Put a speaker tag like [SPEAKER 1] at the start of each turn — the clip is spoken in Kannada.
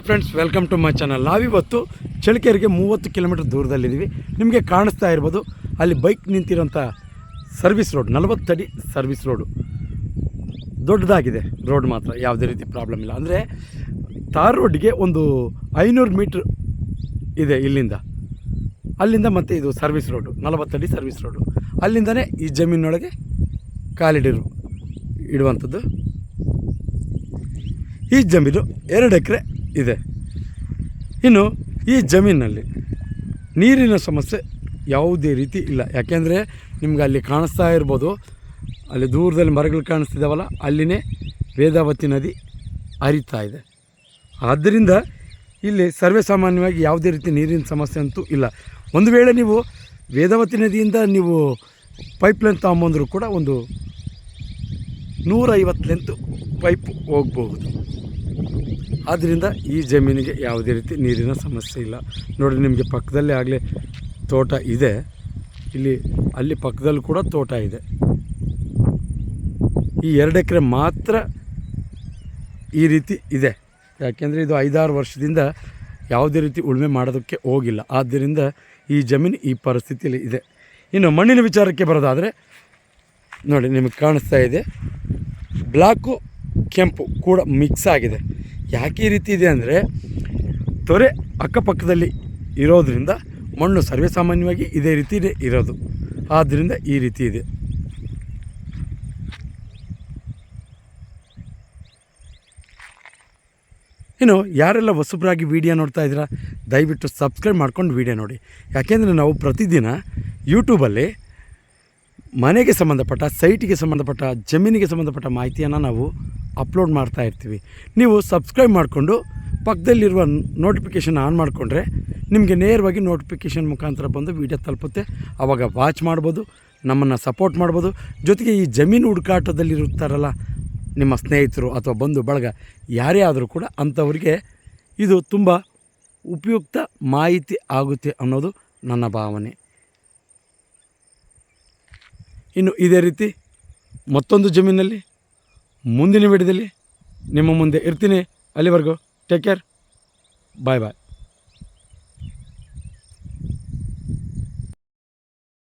[SPEAKER 1] Hi friends welcome to my channel ನಾವಿವತ್ತು ಚಳಿಕೆರೆಗೆ ಮೂವತ್ತು ಕಿಲೋಮೀಟರ್ ದೂರದಲ್ಲಿದ್ದೀವಿ. ನಿಮಗೆ ಕಾಣಿಸ್ತಾ ಇರ್ಬೋದು, ಅಲ್ಲಿ ಬೈಕ್ ನಿಂತಿರೋಂಥ ಸರ್ವಿಸ್ ರೋಡ್ ನಲವತ್ತಡಿ ಸರ್ವಿಸ್ ರೋಡು. ದೊಡ್ಡದಾಗಿದೆ, ರೋಡ್ ಮಾತ್ರ, ಯಾವುದೇ ರೀತಿ ಪ್ರಾಬ್ಲಮ್ ಇಲ್ಲ. ಅಂದರೆ ತಾರ್ ರೋಡ್ಗೆ ಒಂದು ಐನೂರು ಮೀಟ್ರ್ ಇದೆ ಇಲ್ಲಿಂದ. ಅಲ್ಲಿಂದ ಮತ್ತೆ ಇದು ಸರ್ವಿಸ್ ರೋಡು ನಲವತ್ತಡಿ ಸರ್ವಿಸ್ ರೋಡು. ಅಲ್ಲಿಂದನೇ ಈ ಜಮೀನೊಳಗೆ ಕಾಲಿಡಿರು ಇಡುವಂಥದ್ದು. ಈ ಜಮೀನು ಎರಡು ಎಕರೆ ಇದೆ. ಇನ್ನು ಈ ಜಮೀನಲ್ಲಿ ನೀರಿನ ಸಮಸ್ಯೆ ಯಾವುದೇ ರೀತಿ ಇಲ್ಲ. ಯಾಕೆಂದರೆ ನಿಮ್ಗೆ ಅಲ್ಲಿ ಕಾಣಿಸ್ತಾ ಇರ್ಬೋದು, ಅಲ್ಲಿ ದೂರದಲ್ಲಿ ಮರಗಳು ಕಾಣಿಸ್ತಿದ್ದಾವಲ್ಲ ಅಲ್ಲಿನೇ ವೇದಾವತಿ ನದಿ ಹರಿತಾ ಇದೆ. ಆದ್ದರಿಂದ ಇಲ್ಲಿ ಸರ್ವೇ ಸಾಮಾನ್ಯವಾಗಿ ಯಾವುದೇ ರೀತಿ ನೀರಿನ ಸಮಸ್ಯೆ ಅಂತೂ ಇಲ್ಲ. ಒಂದು ವೇಳೆ ನೀವು ವೇದಾವತಿ ನದಿಯಿಂದ ನೀವು ಪೈಪ್ಲೈನ್ ತಗೊಂಬಂದರೂ ಕೂಡ ಒಂದು ನೂರೈವತ್ತು ಲೆಂತ್ ಪೈಪ್ ಹೋಗ್ಬಹುದು ಆದ್ದರಿಂದ ಈ ಜಮೀನಿಗೆ ಯಾವುದೇ ರೀತಿ ನೀರಿನ ಸಮಸ್ಯೆ ಇಲ್ಲ. ನೋಡಿ, ನಿಮಗೆ ಪಕ್ಕದಲ್ಲೇ ಆಗಲೇ ತೋಟ ಇದೆ. ಇಲ್ಲಿ, ಅಲ್ಲಿ ಪಕ್ಕದಲ್ಲಿ ಕೂಡ ತೋಟ ಇದೆ. ಈ ಎರಡು ಎಕರೆ ಮಾತ್ರ ಈ ರೀತಿ ಇದೆ. ಯಾಕೆಂದರೆ ಇದು ಐದಾರು ವರ್ಷದಿಂದ ಯಾವುದೇ ರೀತಿ ಉಳುಮೆ ಮಾಡೋದಕ್ಕೆ ಹೋಗಿಲ್ಲ. ಆದ್ದರಿಂದ ಈ ಜಮೀನು ಈ ಪರಿಸ್ಥಿತಿಯಲ್ಲಿ ಇದೆ. ಇನ್ನು ಮಣ್ಣಿನ ವಿಚಾರಕ್ಕೆ ಬರೋದಾದರೆ, ನೋಡಿ, ನಿಮಗೆ ಕಾಣಿಸ್ತಾ ಇದೆ. ಬ್ಲ್ಯಾಕು ಕೆಂಪು ಕೂಡ ಮಿಕ್ಸ್ ಆಗಿದೆ. ಯಾಕೆ ಈ ರೀತಿ ಇದೆ ಅಂದರೆ ತೊರೆ ಅಕ್ಕಪಕ್ಕದಲ್ಲಿ ಇರೋದರಿಂದ ಮಣ್ಣು ಸರ್ವೇಸಾಮಾನ್ಯವಾಗಿ ಇದೇ ರೀತಿ ಇರೋದು. ಆದ್ದರಿಂದ ಈ ರೀತಿ ಇದೆ. ಇನ್ನು ಯಾರೆಲ್ಲ ಹೊಸಬ್ರಾಗಿ ವೀಡಿಯೋ ನೋಡ್ತಾ ಇದ್ದೀರಾ, ದಯವಿಟ್ಟು ಸಬ್ಸ್ಕ್ರೈಬ್ ಮಾಡ್ಕೊಂಡು ವೀಡಿಯೋ ನೋಡಿ. ಯಾಕೆಂದರೆ ನಾವು ಪ್ರತಿದಿನ ಯೂಟ್ಯೂಬಲ್ಲಿ ಮನೆಗೆ ಸಂಬಂಧಪಟ್ಟ, ಸೈಟಿಗೆ ಸಂಬಂಧಪಟ್ಟ, ಜಮೀನಿಗೆ ಸಂಬಂಧಪಟ್ಟ ಮಾಹಿತಿಯನ್ನು ನಾವು ಅಪ್ಲೋಡ್ ಮಾಡ್ತಾ ಇರ್ತೀವಿ. ನೀವು ಸಬ್ಸ್ಕ್ರೈಬ್ ಮಾಡಿಕೊಂಡು ಪಕ್ಕದಲ್ಲಿರುವ ನೋಟಿಫಿಕೇಷನ್ ಆನ್ ಮಾಡಿಕೊಂಡ್ರೆ ನಿಮಗೆ ನೇರವಾಗಿ ನೋಟಿಫಿಕೇಷನ್ ಮುಖಾಂತರ ಬಂದು ವೀಡಿಯೋ ತಲುಪುತ್ತೆ. ಆವಾಗ ವಾಚ್ ಮಾಡ್ಬೋದು, ನಮ್ಮನ್ನು ಸಪೋರ್ಟ್ ಮಾಡ್ಬೋದು. ಜೊತೆಗೆ ಈ ಜಮೀನು ಹುಡುಕಾಟದಲ್ಲಿರುತ್ತಾರಲ್ಲ, ನಿಮ್ಮ ಸ್ನೇಹಿತರು ಅಥವಾ ಬಂಧು, ಬಳಗ, ಯಾರೇ ಆದರೂ ಕೂಡ ಅಂಥವರಿಗೆ ಇದು ತುಂಬ ಉಪಯುಕ್ತ ಮಾಹಿತಿ ಆಗುತ್ತೆ ಅನ್ನೋದು ನನ್ನ ಭಾವನೆ. ಇನ್ನು ಇದೇ ರೀತಿ ಮತ್ತೊಂದು ಜಮೀನಲ್ಲಿ, ಮುಂದಿನ ವಿಡಿಯೋದಲ್ಲಿ ನಿಮ್ಮ ಮುಂದೆ ಇರ್ತೀನಿ. ಅಲ್ಲಿವರೆಗೂ ಟೇಕ್ ಕೇರ್ ಬಾಯ್ ಬಾಯ್